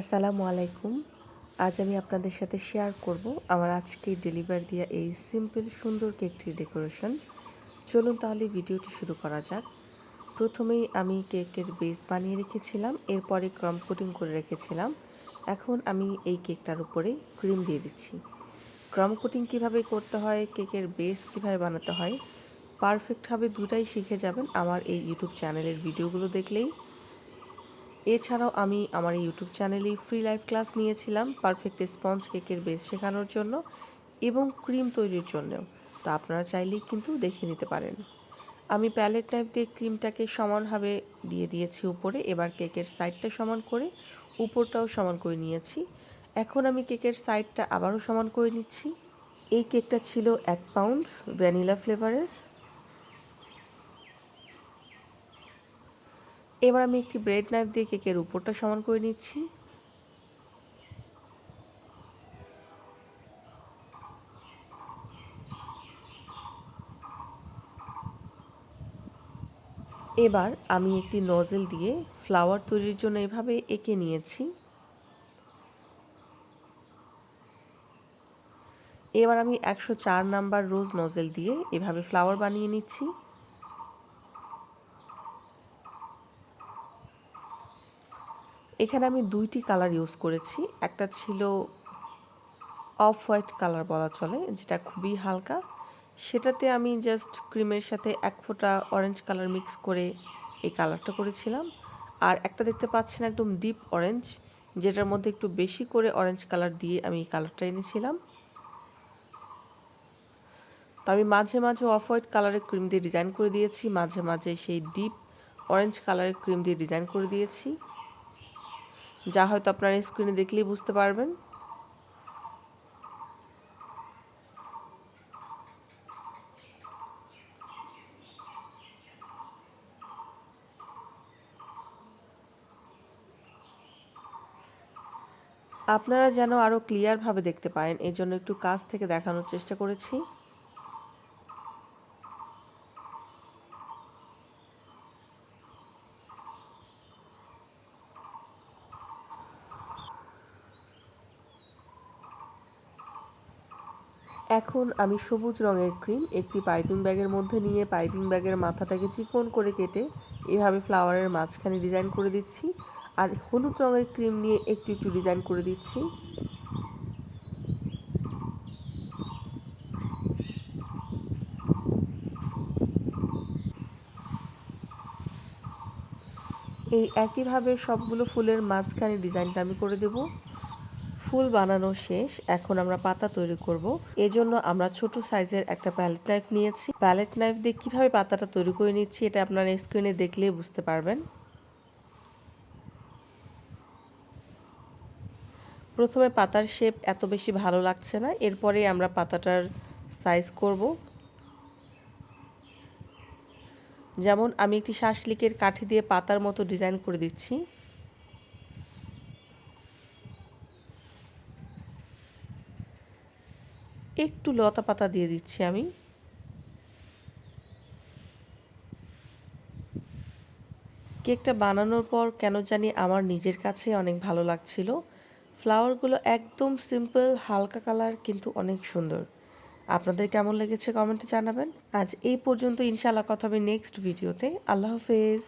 আসসালামু আলাইকুম। আজ আমি আপনাদের সাথে শেয়ার করব আমার আজকে ডেলিভার দেওয়া এই সিম্পল সুন্দর কেকটির ডেকোরেশন চলুন তাহলে ভিডিওটি শুরু করা যাক। প্রথমেই আমি কেকের বেস বানিয়ে রেখেছিলাম, এরপরে ক্রম কোটিং করে রেখেছিলাম। এখন আমি এই কেকটার উপরে ক্রিম দিয়ে দিচ্ছি। ক্রম কোটিং কীভাবে করতে হয় কেকের বেস কীভাবে বানাতে হয় পারফেক্টভাবে দুটাই শিখে যাবেন আমার এই ইউটিউব চ্যানেলের ভিডিওগুলো দেখলেই। এছাড়াও আমি আমার ইউটিউব চ্যানেলে ফ্রি লাইভ ক্লাস নিয়েছিলাম পারফেক্ট স্পঞ্জ কেকের বেস শেখানোর জন্য এবং ক্রিম তৈরির জন্যও। তা আপনারা চাইলেই কিন্তু দেখে নিতে পারেন। আমি প্যালেট নাইফ দিয়ে ক্রিমটাকে সমানভাবে দিয়ে দিয়েছি উপরে, এবার কেকের সাইডটা সমান করে, উপরটাও সমান করে নিয়েছি। এখন আমি কেকের সাইডটা আবারও সমান করে নিচ্ছি। এই কেকটা ছিল এক পাউন্ড ভ্যানিলা ফ্লেভারের এবার আমি একটি ব্রেড নাইফ দিয়ে কেকের উপরটা সমান করে নিচ্ছি। এবার আমি একটি নজেল দিয়ে ফ্লাওয়ার তৈরির জন্য এভাবে এঁকে নিয়েছি। এবার আমি একশো চার নাম্বার রোজ নজেল দিয়ে এভাবে ফ্লাওয়ার বানিয়ে নিচ্ছি। এখানে আমি দুইটি কালার ইউজ করেছি। একটা ছিল অফ হোয়াইট কালার বলা চলে, যেটা খুবই হালকা। সেটাতে আমি জাস্ট ক্রিমের সাথে এক ফোঁটা অরেঞ্জ কালার মিক্স করে এই কালারটা করেছিলাম। আর একটা দেখতে পাচ্ছেন একদম ডিপ অরেঞ্জ যেটার মধ্যে একটু বেশি করে অরেঞ্জ কালার দিয়ে আমি এই কালারটা এনেছিলাম। তো আমি মাঝে মাঝে অফ হোয়াইট কালারের ক্রিম দিয়ে ডিজাইন করে দিয়েছি, মাঝে মাঝে সেই ডিপ অরেঞ্জ কালারের ক্রিম দিয়ে ডিজাইন করে দিয়েছি। যা হয়তো আপনারা স্ক্রিনে দেখলেই বুঝতে পারবেন। আপনারা যেন আরও ক্লিয়ারভাবে দেখতে পারেন এই জন্য একটু কাছ থেকে দেখানোর চেষ্টা করেছি। এখন আমি সবুজ রঙের ক্রিম, একটি পাইপিং ব্যাগের মধ্যে নিয়ে পাইপিং ব্যাগের মাথাটাকে চিকন করে কেটে এভাবে ফ্লাওয়ারের মাঝখানে ডিজাইন করে দিচ্ছি আর হলুদ রঙের ক্রিম নিয়ে একটু একটু ডিজাইন করে দিচ্ছি। এই একইভাবে সবগুলো ফুলের মাঝখানে ডিজাইনটা আমি করে দেবো। ফুল বানানো শেষ, এখন আমরা পাতা তৈরি করব। এজন্য আমরা ছোট সাইজের একটা প্যালেট নাইফ নিয়েছি। প্যালেট নাইফ দিয়ে কীভাবে পাতাটা তৈরি করে নিচ্ছি, এটা আপনারা স্ক্রিনে দেখলেই বুঝতে পারবেন। প্রথমে পাতার শেপ এত বেশি ভালো লাগছে না এরপরে আমরা পাতাটার সাইজ করব। যেমন আমি একটি শাসলিকের কাঠি দিয়ে পাতার মতো ডিজাইন করে দিচ্ছি। একটু লতা পাতা দিয়ে দিচ্ছি আমি। কেকটা বানানোর পর কেন জানি আমার নিজের কাছে অনেক ভালো লাগছিল। ফ্লাওয়ারগুলো একদম সিম্পল, হালকা কালার, কিন্তু অনেক সুন্দর। আপনাদের কেমন লেগেছে কমেন্টে জানাবেন। আজ এই পর্যন্ত, ইনশাআল্লাহ কথা হবে নেক্সট ভিডিওতে। আল্লাহ হাফেজ।